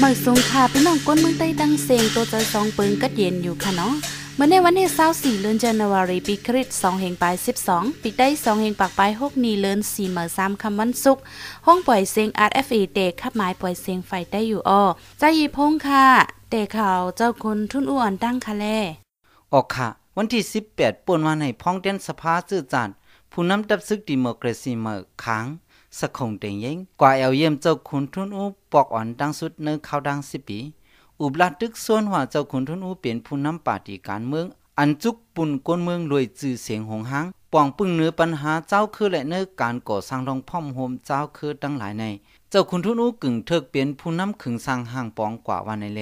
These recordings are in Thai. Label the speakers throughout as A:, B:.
A: เมื่อสูงค่ะพี่น้องก้นเมืองใต้ดังเสียงตัวใจสองปืนกัดเย็นอยู่ค่ะเนาะเมื่อในวันที่24เดือนจันวารีปีคริสต์2แห่งปลาย12ปีได้2แห่งปากปลาย6นีเลือน4เมื่อ3คำวันศุกร์ห้องปล่อยเสียง RFA เตะขับไม้ปล่อยเสียงไฟได้อยู่อ้อใจยีพงค่ะเตะข่าวเจ้าคนทุนอ้วนตั้งคะแล
B: ออกค่ะ วันที่ 18ป่นวันให้พ้องเต้นสภาซื่อจัดผู้นำดับซึกดิโมครซีเมื่อค้าง สะคงเต็งยิงกว่าเอลเยี่ยมเจ้าคุณทุนอูปอกอ่อนดังสุดเนื้อข้าวดังสิปี อุบลัดตึกส่วนว่าเจ้าคุณทุนอูเป็นผู้นำปาฏิการเมือง อันจุกปุ่นก้นเมืองรวยจื่อเสียงหงหางปองปึ้งเนื้อปัญหาเจ้าคือและเนื้อการก่อสร้างรองพ่อมโฮมเจ้าคือตั้งหลายใน เจ้าคุณทุนอูกึ่งเถิกเป็นผู้นำขึงสร้างห่างปองกว่าวันในแล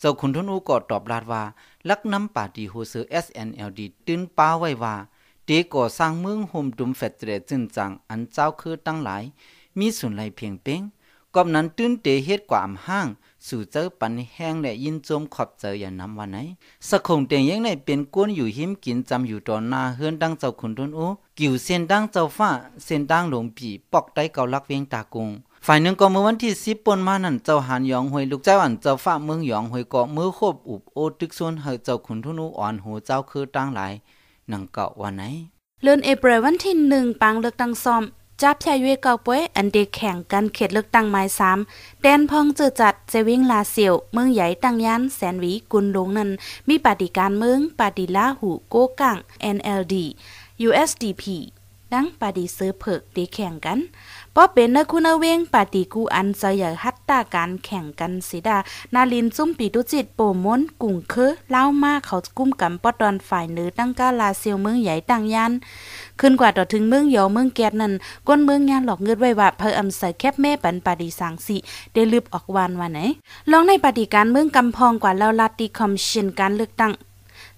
B: เจ้าคุณทุนอูก็ตอบลาดว่า ลักน้ำปาฏิโฮเซอร์ SNLD ตื้นป้าไว้ว่า ตก่อสร้างเมืองโฮมดุมเฟดเตรจึงจังอันเจ้าคือตั้งหลาย มีส่วนไหลเพียงเป้งกอบนั้นตื้นเตเฮ็ดกว่าอำห้าง สู่เจอปันแห้งและยินจมขอบเจออย่านำวันไหนสะคงเตียงยังในเป็นก้นอยู่หิมกินจำอยู่ตอนหน้าเฮือนดังเจ้าขุนทุนอูกิ่วเส้นดังเจ้าฟ้าเส้นดังหลงปีปอกได้เกาลักเวียงตากุงฝ่ายหนึ่งก็เมื่อวันที่สิบปนมานั่นเจ้าหานยองหวยลูกเจ้าอันเจ้าฟ้าเมืองยองหวยก็มือคบอุบโอตึกส่วนเฮเจ้าขุนทุนูอ่อนหูเจ้าคือตั้งหลาย นังเก่าวันไหน
A: เลือนเอเปรวันที่หนึ่งปังเลือกตั้งซ่อมจับชายเวเก่าป่วยอันเด็กแข่งกันเขตเลือกตั้งไม้สามแดนพองเจอจัดเจวิ่งลาเสียว เมืองใหญ่ตั้งยันแสนวีกุนลงนั้น มีปฏิการเมืองปฏิลาหูโกกัง NLD USDP ดังปฏิเสือเผิกเด็กแข่งกันพราะเป็นนคุณเวงปฏิกูอันจะอย่าฮัตตาการแข่งกันสิดา นาลินจุ้มปีตุจิตโปมนกุ่งเคอเล่ามาเขากุ้มกำปอดอนฝ่ายเนื้อตั้งกาลาเซียวเมืองใหญ่ต่างยันขึ้นกว่าต่อถึงเมืองยอเมืองแกดนั่นก้นเมืองยานหลอกเงินไว้ว่าเพออำใส่แคบแม่ปันปฏิสังสิได้ลืบออกวานวันไหนลองในปฏิการเมืองกำพองกว่าแล้วลาติคอมชินการเลือกตั้ง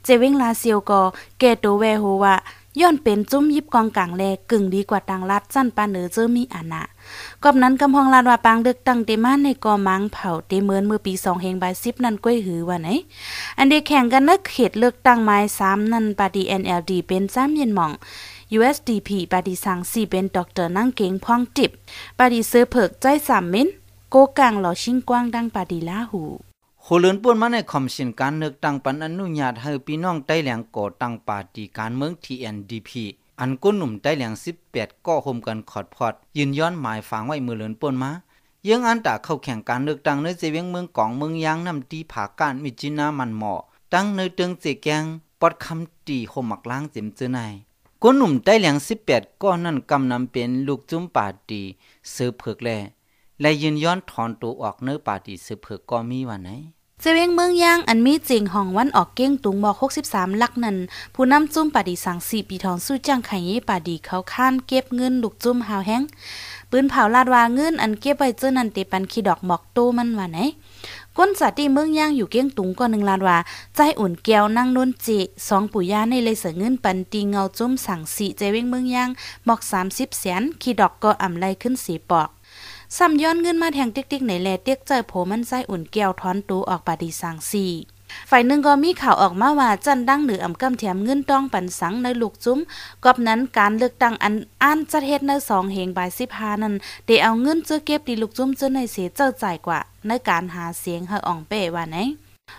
A: เจวิงลาเซียวก็เกโตเวโฮว่า ย้อนเป็นจุ้มยิบกองกลางแลกึ่งดีกว่าต่างรัฐสั้นปาเนือเจอมีอานะกอบนั้นกำพองลาดว่าปางเดึกตั้งเตมาในกอมังเผาเตเมินเมื่อปี2เฮงบาย10นั่นก้อยหือว่าไหน อันเดแข่งกันนักเขตเลือกตั้งไม้3นั่นปาดี NLD เป็นซ้ำเย็นหม่อง USDP ปาดีสังสีเป็นดรนั่งเก่งพ่องจิบปาดีเสื้อเผิกใจสามเม้นโกกลางหล่อชิงกว้างดังปาดีลาหู
B: โคเลืนป่วนมาในคอมชินการเลือกตั้งปันอนุญาตให้พี่น้องใต้แหลงก่อตั้งปาร์ตี้การเมือง TNDP อันก้นหนุ่มใต้แหลง18ก็โฮมกันขอดพอด ยืนย้อนหมายฝังไว้มือเลือนป่วนมายังอันตาเข้าแข่งการเลือกตั้งในเจเวียงเมืองกองเมืองยางนำตีผาการมิจินามันหมาะตั้งในเตึงเจแกงปอดคำตีโฮมักล้างเจ็มเจอในก้นหนุ่มใต้แหลง18ก็นั่นกำนำเป็นลูกจุ้มปาร์ตี้เสือเผือกแล และยืนย้อนถอนตัวออกเนื้อปาติสือเผือก็มีวันไหน
A: เจเวงเมืองย่างอันมีจริงห้องวันออกเก้งตุงบอก63ลักนั้น ผู้นำจุ้มปาดีสังสีปีทองสู้จังไข่ยี่ปาดีเขาค้านเก็บเงินลูกจุ้มหาวแห้งปืนเผาลาดวาเงินอันเก็บไว้เจอนันเตปันขี้ดอกหมอกโตมันว่าไหนก้นสัตว์ที่เมืองย่างอยู่เก้งตุงก็หนึ่งลาดว่า ใจอุ่นแก้วนั่งนนเจสองปู่ย่าในเลยเสือเงินปันตีเงาจุ้มสั่งสีใจเว้งเมืองย่างหมอกสามสิบแสนขี้ดอกก็อ่ำไลขึ้นสีปอก ซ้ำย้อนเงินมาแทงติ๊กๆในแลเตียกใจโผมันใจอุ่นแก้วท้อนตูออกปาดีสังสีฝ่ายหนึ่งก็มีข่าวออกมาว่าจันดังเหนืออำกำแถมเงินต้องปันสังในลูกจุ้มกอบนั้นการเลือกตั้งอันอ่านจัดเฮ็ดในสองเฮงบายสิพานั้นได้เอาเงินเจอเก็บดีลูกจุ้มเจอในเสียเจ้าจ่ายกว่า ในการหาเสียงให้อ่องเป้ว่าไหน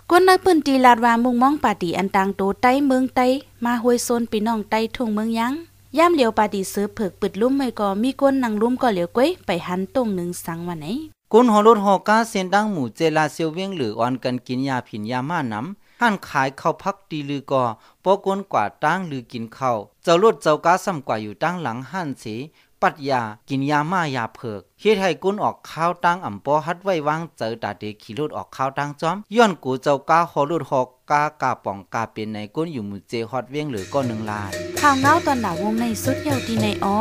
A: กวนในพื้นที่ลาดว่ามุ่งมองปาดีอันต่างโตใต้เมืองใต้มาห้วยโซนพี่น้องใต้ทุ่งเมืองยัง ย่ามเหลียวปาดีซื้อเผิกปิดลุ่มไม่ก็มีก้นนางลุ่มก็เหลียวก้อยไปหันตรงหนึ่งสังวันไหน
B: กุนหอรถหอก้าเส้นดังหมู่เจลาเซียวเวียงหรืออ่อนกันกินยาผินยาม่านำหันขายข้าวพักดีลือก็ปอกวนกว่าตั้งหรือกินข้าวเจ้ารถเจ้าก้าซ้ำกว่าอยู่ตั้งหลังหันสี ปัดยากินยามายาเผือกเฮ็ดให้กุนออกข้าวตั้งอ่ำปอฮัดไว้วางเจอตาเดขี่รถออกข้าวตั้งจอมย้อนกูเจ้ากาฮอรุดหอกกากาป่องกาเป็นในก้นอยู่มือเจฮอดเวียงหรือก้อนหนึ่งลาย
A: ข่าวเงาตอนหนาวงในสุดเยาวดีในออ